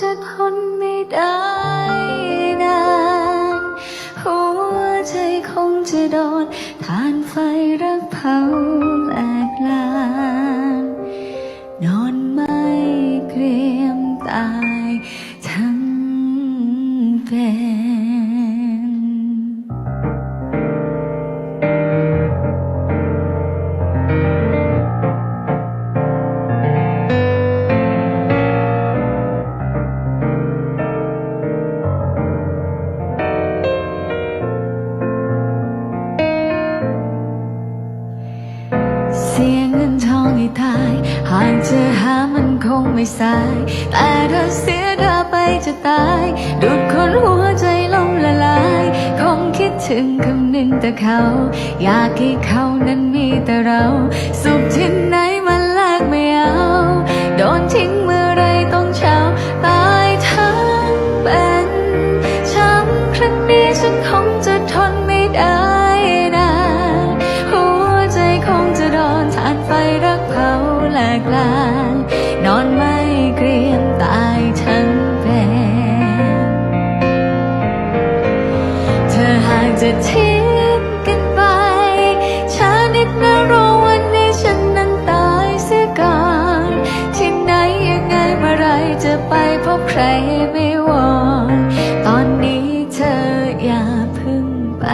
จะทนไม่ได้นาน หัวใจคงจะโดนทานไฟรักเผาแหลกลาน นอน สียเงินทองให้ทาย หากจะหามันคงไม่สาย แต่ถ้าเสียเธอไปจะตายดูดคนหัวใจล้มละลาย คงคิดถึงคำหนึ่งแต่เขา อยากให้เขานั้นมีแต่เรา กลาน นอนไม่เกรียมตายทั้งเป็นเธอหากจะทิ้งกันไปช้านิดนะรอวันนี้ฉันนั้นตายเสียก่อนที่ไหนยังไงเมื่อไรจะไปพบใครไม่วอนตอนนี้เธออย่าพึ่งไป